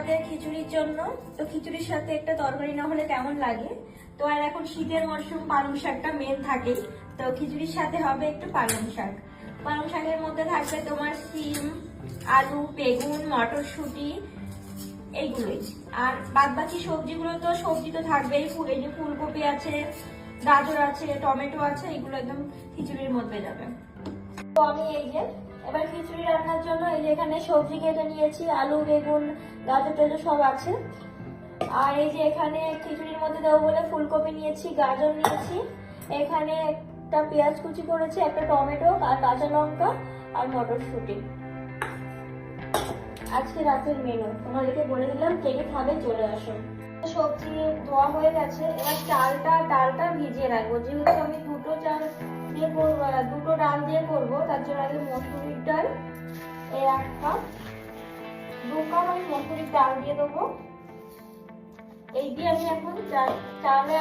আমাদের খিচুড়ির জন্য, তো খিচুড়ির সাথে একটা তরকারি না হলে কেমন লাগে? তো আর এখন শীতের মরশুম, পালং শাকটা মেন থাকে তো খিচুড়ির সাথে হবে একটু পালং শাক। পালং শাকের মধ্যে থাকবে তোমার সিম আলু, বেগুন, মটরশুঁটি এইগুলোই আর বাদ বাকি সবজিগুলো তো, সবজি তো থাকবেই। এই যে ফুলকপি আছে, গাজর আছে, টমেটো আছে, এগুলো একদম খিচুড়ির মধ্যে যাবে। তো আমি এই যে এবার খিচুড়ি রান্নার জন্য এই যে এখানে সবজি কেটে নিয়েছি, আলু, বেগুন, গাজর, টাজর সব আছে। আর এই যে এখানে খিচুড়ির মধ্যে দেবো বলে ফুলকপি নিয়েছি, গাজর নিয়েছি। এখানে একটা পেঁয়াজ কুচি করেছি, একটা টমেটো, আর কাঁচা লঙ্কা, আর মটরশুঁটি। আজকে রাতের মেনু তোমাদেরকে বলে দিলাম, কে কে খাবে চলে আসো। সবজি ধোয়া হয়ে গেছে, এবার চালটা ডালটা ভিজিয়ে রাখব। যেহেতু আমি দুটো ডাল দিয়ে করব, তার জন্য আগে মসুরির ডাল এই এক কাপ। দু কাপ আমি মসুরির ডাল দিয়ে দেবো। এই দিয়ে আমি এখন চাল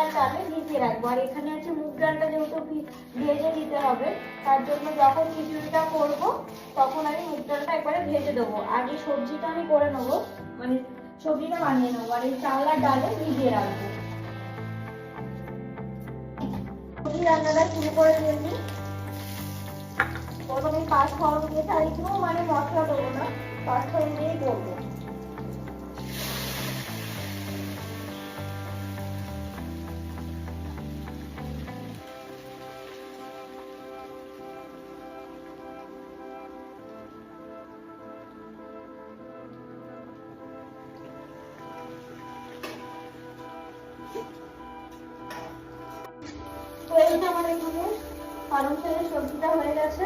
আর চালে ভিজিয়ে রাখব। আর এখানে আছে মুগ ডালটা যেহেতু ভেজে দিতে হবে, তার জন্য যখন খিচুড়িটা করব, তখন আমি মুগ ডালটা একবারে ভেজে দেবো। আগে সবজিটা আমি করে নেব মানে সবজিটা বানিয়ে নেব, আর এই চাল আর ডালে ভিজিয়ে রাখব। রান্নাটা শুরু করে দিয়েছি। প্রথমে পাঁচ ফোড়ন দিয়ে চাইছিলো মানে মশলা দেবো না পাঁচ ফোড়ন দিয়েই করব আমার এখানে পালং শাকের সবজিটা হয়ে গেছে।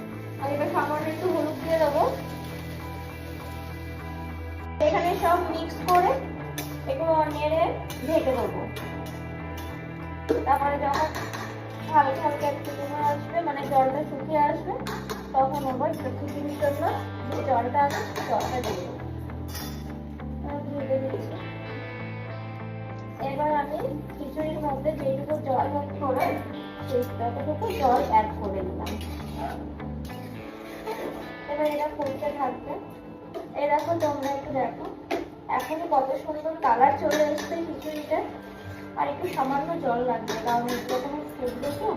আর একটু এখানে সব মিক্স করে এগুলো নেড়ে ঢেকে দেবো। তারপরে যখন হালকা হালকা একটু আসবে মানে জলটা শুকিয়ে আসবে, তখন আবার খিচুড়ির জন্য। যে জলটা আছে জলটা দিয়ে এবার আমি খিচুড়ির মধ্যে যেটুকু জল করে, সেই ততটুকু জল অ্যাড করে দিলাম এবার এটা ফুলতে থাকবে। দেখো, তোমরা একটু দেখো। এখনই কত সুন্দর কালার চলে এসছে খিচুড়িটা আর একটু সামান্য জল লাগবে, কারণ এরকম ফুটবে তো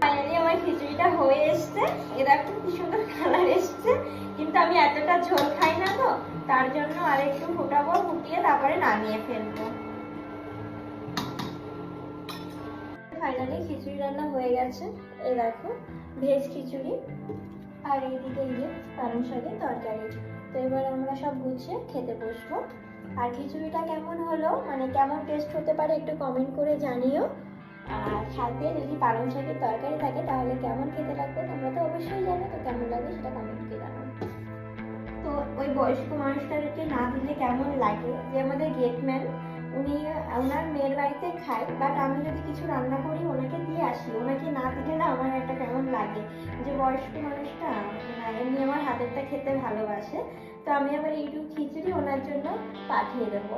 ফাইনালি আমার খিচুড়িটা হয়ে এসছে। এ দেখো কি সুন্দর কালার এসছে। কিন্তু আমি এতটা ঝোল খাই না তো, তার জন্য আর একটু ফুটাবো, ফুটিয়ে তারপরে নামিয়ে ফেলব। ফাইনালি খিচুড়ি রান্না হয়ে গেছে। এই দেখো, ভেজ খিচুড়ি। আর এইদিকে এই যে পালং শাকের তরকারি তো এবার আমরা সব গুছিয়ে খেতে বসবো। আর খিচুড়িটা কেমন হলো? মানে কেমন টেস্ট হতে পারে একটু কমেন্ট করে জানিও। আর সাথে যদি পালং শাকের তরকারি থাকে, তাহলে কেমন খেতে লাগবে তোমরা তো অবশ্যই জানো। তো কেমন লাগবে সেটা কমেন্টে জানাও। তো ওই বয়স্ক মানুষটাকে না দিলে কেমন লাগে? যে আমাদের গেটম্যান উনি ওনার মেয়ের বাড়িতে খায় বাট আমি যদি কিছু রান্না করি, ওনাকে দিয়ে আসি। ওনাকে না দিলে না আমার একটা কেমন লাগে? যে বয়স্ক মানুষটা এমনি আমার হাতেরটা খেতে ভালোবাসে। তো আমি আবার এইটুকু খিচুড়ি ওনার জন্য পাঠিয়ে দেবো।